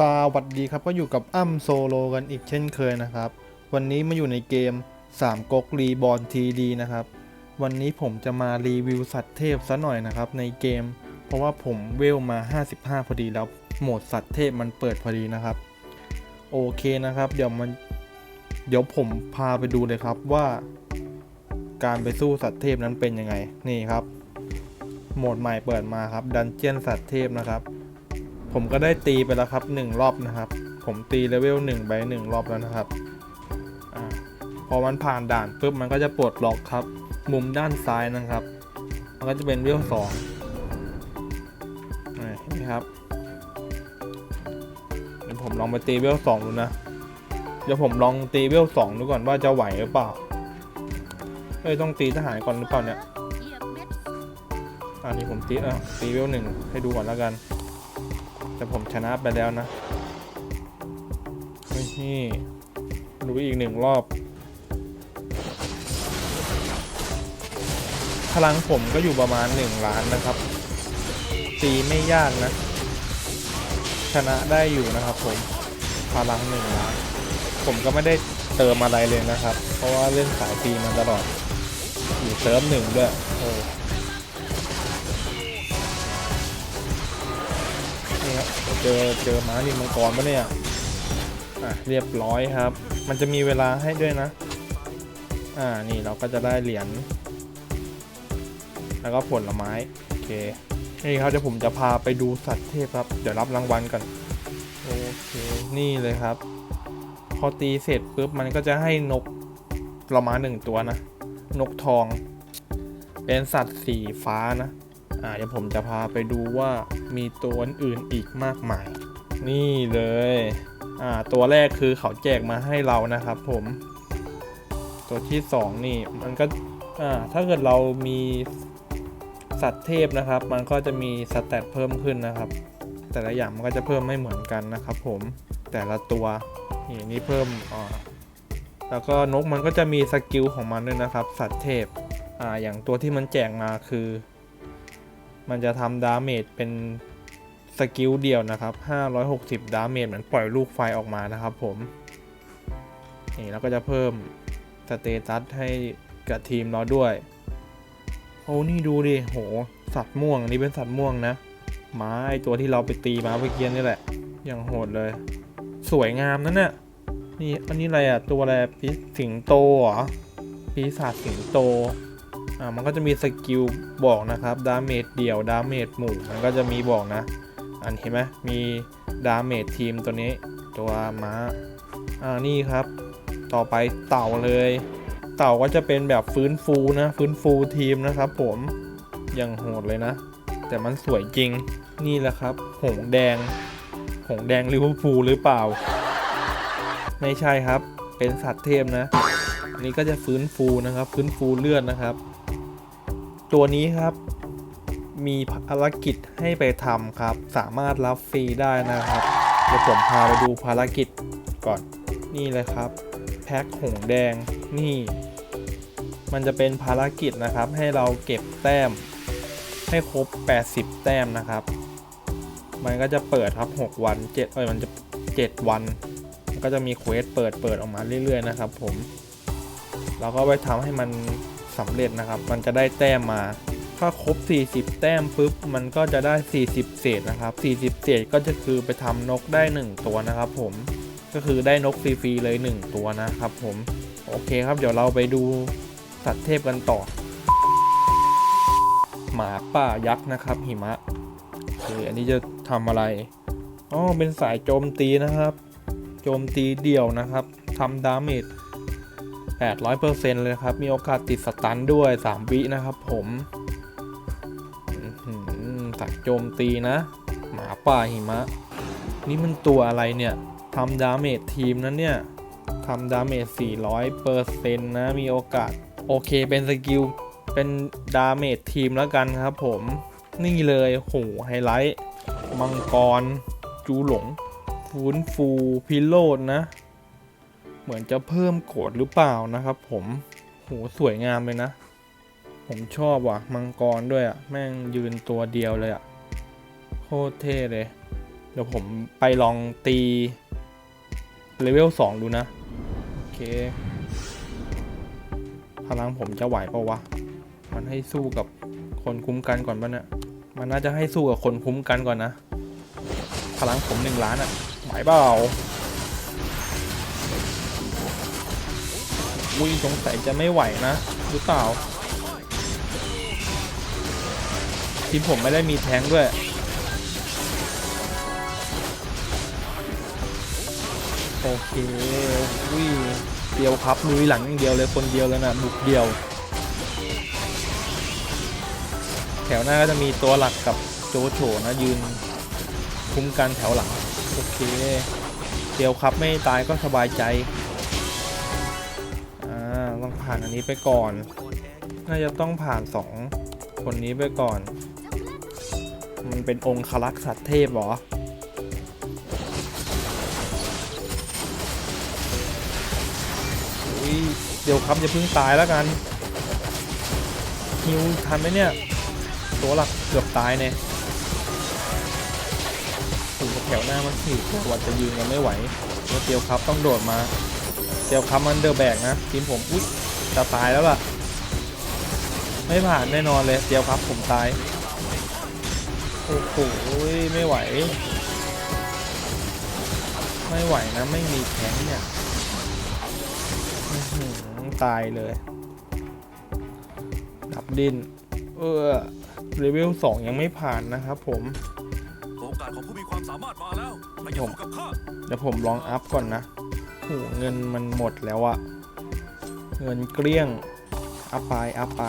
สวัสดีครับก็อยู่กับอ้ำโซโลกันอีกเช่นเคยนะครับ วันนี้มาอยู่ในเกม3ก๊กรีบอลทีดีนะครับ วันนี้ผมจะมารีวิวสัตว์เทพซะหน่อยนะครับในเกม เพราะว่าผมเวลมา 55 พอดีแล้วโหมดสัตว์เทพมันเปิดพอดีนะครับ โอเคนะครับ เดี๋ยวมันเดี๋ยวผมพาไปดูเลยครับว่า การไปสู้สัตว์เทพนั้นเป็นยังไงนี่ครับ โหมดใหม่เปิดมาครับดันเจียนสัตว์เทพนะครับ ผมก็ได้ตีไปแล้วครับหนึ่งรอบนะครับ ผมตีเลเวลหนึ่งไปหนึ่งรอบแล้วนะครับอพอมันผ่านด่านปุ๊บมันก็จะปลดล็อกครับ มุมด้านซ้ายนะครับ มันก็จะเป็นเวลสองอ่าเห็นไหมครับเดี๋ยวผมลองไปตีเลเวลสองดูนะเดี๋ยวผมลองตีเลเวลสองดูก่อนว่าจะไหวหรือเปล่าเอ้ยต้องตีทหารก่อนหรือเปล่าเนี่ยอันนี้ผมตีเออตีเวลหนึ่งให้ดูก่อนแล้วกัน แต่ผมชนะไปแล้วนะเฮ้ยนี่ดูอีกหนึ่งรอบ พลังผมก็อยู่ประมาณ 1 ล้านนะครับตีไม่ยากนะ ชนะได้อยู่นะครับผมพลัง1ล้านผมก็ไม่ได้เติมอะไรเลยนะครับ เพราะว่าเล่นสายตีมาตลอดอยู่เติมหนึ่งด้วยโอ้ เจอเจอม้านินมังกรปะเนี่ยอะเรียบร้อยครับ มันจะมีเวลาให้ด้วยนะ อ่านี่เราก็จะได้เหรียญแล้วก็ผลไม้โอเคนี่ครับเดี๋ยวผมจะพาไปดูสัตว์เทพครับ เดี๋ยวรับรางวัลก่อนโอเคนี่เลยครับ พอตีเสร็จปุ๊บมันก็จะให้นกเรามาหนึ่งตัวนะ นกทอง เป็นสัตว์สีฟ้านะ อ่าเดี๋ยวผมจะพาไปดูว่ามีตัวอื่นอีกมากมาย นี่เลยอ่าตัวแรกคือเขาแจกมาให้เรานะครับผม ตัวที่สองนี่มันก็อ่าถ้าเกิดเรามีสัตว์เทพนะครับ มันก็จะมีสแตทเพิ่มขึ้นนะครับ แต่ละอย่างมันก็จะเพิ่มไม่เหมือนกันนะครับผมแต่ละตัวนี่นี่เพิ่มอ่าแล้วก็นกมันก็จะมีสกิลของมันด้วยนะครับ สัตว์เทพอ่าอย่างตัวที่มันแจกมาคือ มันจะทำดาเมจเป็นสกิลเดียวนะครับ 560 ดาเมจเหมือนปล่อยลูกไฟออกมานะครับผม นี่แล้วก็จะเพิ่มสเตตัสให้กับทีมเราด้วย โอ้นี่ดูดิ โห สัตว์ม่วงอันนี้เป็นสัตว์ม่วงนะหมาไอตัวที่เราไปตีมาเมื่อกี้นี่แหละ อย่างโหดเลย สวยงามนะเนี่ยนี่อันนี้อะไรอะตัวอะไรปีสิงโตเหรอปีศาจสิงโต อ่ามันก็จะมีสกิลบอกนะครับดาเมจเดี่ยวดาเมจหมู่มันก็จะมีบอกนะ อันเห็นไหมมีดาเมจทีมตัวนี้ตัวม้าอ่านี่ครับ ต่อไปเต่าเลย เต่าก็จะเป็นแบบฟื้นฟูนะฟื้นฟูทีมนะครับ ผมอย่างโหดเลยนะ แต่มันสวยจริงนี่แหละครับ หงแดง หงแดงลิเวอร์พูลหรือเปล่า ไม่ใช่ครับเป็นสัตว์เทพนะอันนี้ก็จะฟื้นฟูนะครับ ฟื้นฟูเลือดนะครับ ตัวนี้ครับ มีภารกิจให้ไปทำครับ สามารถรับฟรีได้นะครับ เดี๋ยวผมพาไปดูภารกิจก่อน นี่เลยครับ แพ็คหงแดง นี่ มันจะเป็นภารกิจนะครับ ให้เราเก็บแต้ม ให้ครบ 80 แต้มนะครับ มันก็จะเปิดครับ 6 วัน 7 เอ้ย มันจะ 7 วันมันก็จะมีเควสเปิดเปิดออกมาเรื่อยๆนะครับผม เราก็ไปทำให้มัน สำเร็จนะครับ มันจะได้แต้มมา ถ้าครบ 40 แต้มปุ๊บมันก็จะได้ 40 เศษนะครับ 40 เศษก็จะคือไปทำนกได้ 1 ตัวนะครับ ผมก็คือได้นกฟรีๆเลย 1 ตัวนะครับ ผมโอเคครับเดี๋ยวเราไปดูสัตว์เทพกันต่อ หมาป่ายักษ์นะครับ หิมะโออันนี้จะทำอะไรอ๋อเป็นสายโจมตีนะครับ โจมตีเดี่ยวนะครับทำดาเมจ 800%เลยครับ มีโอกาสติดสตันด้วย 3 วินะครับผมอื้อหือสัตว์โจมตีนะ หมาป่าหิมะ นี่มันตัวอะไรเนี่ยทำดาเมจทีมนั้นเนี่ยทำดาเมจ400%นะ มีโอกาส โอเคเป็นสกิล เป็นดาเมจทีมแล้วกันครับผม นี่เลยโหไฮไลท์ มังกร จูหลงฟื้นฟู พิโรดนะ เหมือนจะเพิ่มโกรดหรือเปล่านะครับ ผมโหสวยงามเลยนะ ผมชอบว่ะ มังกรด้วยอะ่ะ แม่งยืนตัวเดียวเลยอะ่ะ โคตรเท่เลย เดี๋ยวผมไปลองตีเลเวลสองดูนะ โอเค พลังผมจะไหวปะวะ มันให้สู้กับคนคุ้มกันก่อนปะเนี่ยมันน่าจะให้สู้กับคนคุ้มกันก่อนนะ พลังผมหนึ่งล้านอะไหวเปล่า อุ้ยสงสัยจะไม่ไหวนะหรือเปล่า ทีมผมไม่ได้มีแท้งด้วยโอเคอุ้ยเดียวครับลุยหลังอย่างเดียวเลยคนเดียวเลยนะบุกเดียว แถวหน้าก็จะมีตัวหลักกับโจโฉนะยืนคุ้มกันแถวหลัง โอเค เดียวครับไม่ตายก็สบายใจ ผ่านอันนี้ไปก่อน น่าจะต้องผ่านสองคนนี้ไปก่อน มันเป็นองค์คลักษ์สัตว์เทพหรออุ้ยเดี๋ยวครับอย่าเพิ่งตายแล้วกันฮิวทันไหมเนี่ย ตัวหลักเกือบตายเนี่ยถึงแถวหน้ามันสี่ตัววันจะยืนกันไม่ไหวเตียวครับต้องโดดมาเตียวครับมันเดอร์แบกนะทีมผมอุ้ย จะตายแล้วล่ะ ไม่ผ่านแน่นอนเลยเตียวครับผมตาย โอ้โหไม่ไหว ไม่ไหวนะ ไม่มีแข็งเนี่ยอื้อหือตายเลย ดับดิน เออเลเวลสองยังไม่ผ่านนะครับผมโอกาสของผู้มีความสามารถมาแล้วมาอยู่กับข้าเดี๋ยวผมลองอัพก่อนนะโอ้โหเงินมันหมดแล้วอะ เงินเกลี้ยง อัพไป อัพไป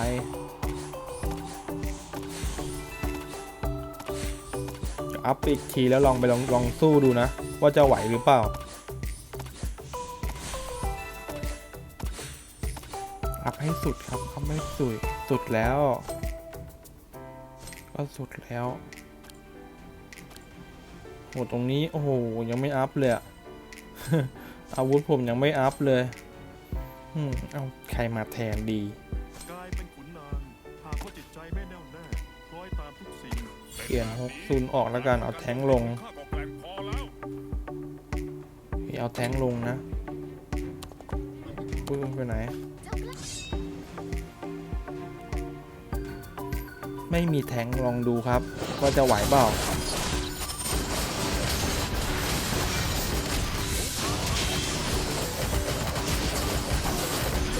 อัพอีกทีแล้วลองไปลองลองสู้ดูนะ ว่าจะไหวหรือเปล่า อัพให้สุดครับอัพให้สุด สุดแล้ว ก็สุดแล้วโหตรงนี้ โอ้โห ยังไม่อัพเลยอะอาวุธผมยังไม่อัพเลย อืม เอาใครมาแทนดีกลายเป็นขุนนางหากว่าจิตใจไม่แน่วแน่คล้อยตามทุกสิ่งเปลี่ยนฮกซุนออกแล้วกัน เอาแทงลงข้าก็แกร่งพอแล้วเอาแทงลงนะปุ้ยไปไหน ไม่มีแทงลองดูครับ ว่าจะไหวเปล่า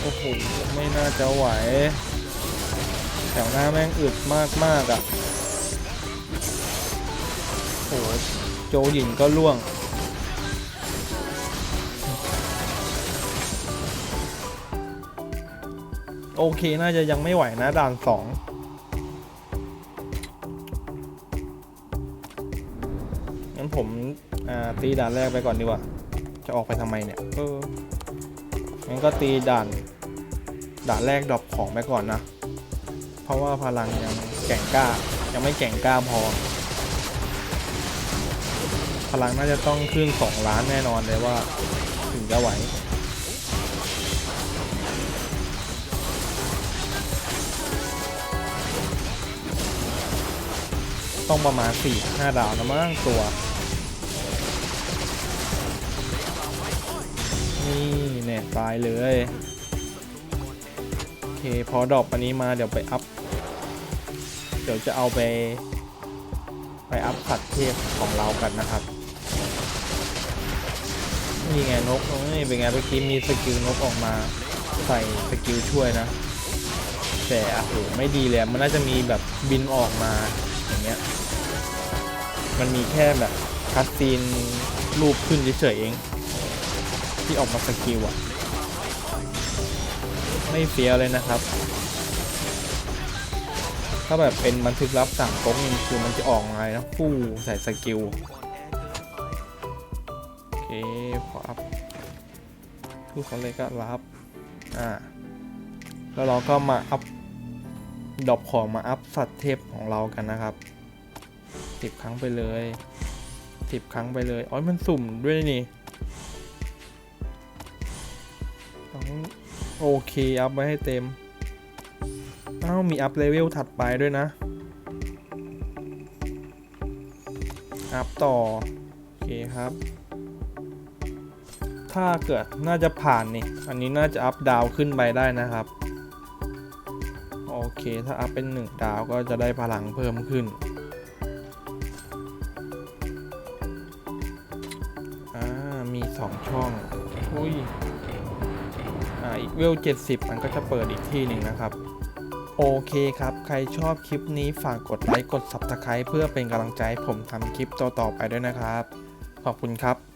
อ้โหไม่น่าจะไหว แถวหน้าแม่งอึดมากมากๆอะ่ะโอ้โหโจหยินก็ล่วง โอเค น่าจะยังไม่ไหวนะ ด่านสองงั้นผมตีด่านแรกไปก่อนดีกว่า จะออกไปทำไมเนี่ย เอองั้นก็ตีด่าน ด่านแรกดรอปของไปก่อนนะ เพราะว่าพลังยังแก่งกล้า ยังไม่แก่งกล้าพอ พลังน่าจะต้องขึ้นสองล้านแน่นอนเลยว่าถึงจะไหวต้องประมาณ4ี่ห้าดาวนะมั้งตัว นี่เนี่ยตายเลย พอดรอปอันนี้มาเดี๋ยวไปอัพ เดี๋ยวจะเอาไป ไปอัพสัตว์เทพของเรากันนะครับ นี่ไงนกเอ้ยเป็นไงเมื่อกี้มีสกิลนกออกมาใส่สกิลช่วยนะ แต่โอ้โหไม่ดีเลยมันน่าจะมีแบบบินออกมาอย่างเงี้ย มันมีแค่แบบคัสซีนรูปขึ้นเฉยๆเอง ที่ออกมาสกิลอะ ไม่เฟี้ยวเลยนะครับ ถ้าแบบเป็นบันทึกรับสั่งก๊กนี่คือมันจะออกมาเลยนะฟู่ใส่สกิล โอเคพออัพทุกคนเลยก็รับ อ่า แล้วเราก็มาอัพดอปของมาอัพสัตว์เทพของเรากันนะครับสิบครั้งไปเลยสิบครั้งไปเลย อ๋อ มันสุ่มด้วยนี่ โอเค อัพไว้ให้เต็ม อ้าว มีอัพเลเวลถัดไปด้วยนะ อัพต่อ โอเคครับ ถ้าเกิดน่าจะผ่านนี่ อันนี้น่าจะอัพดาวขึ้นไปได้นะครับ โอเค ถ้าอัพเป็นหนึ่งดาวก็จะได้พลังเพิ่มขึ้นอ่ามีสองช่อง อุ้ย อีกเวล 70 มันก็จะเปิดอีกที่หนึ่งนะครับ โอเคครับ ใครชอบคลิปนี้ฝากกดไลค์กด Subscribe เพื่อเป็นกำลังใจให้ผมทำคลิปต่อๆไปด้วยนะครับ ขอบคุณครับ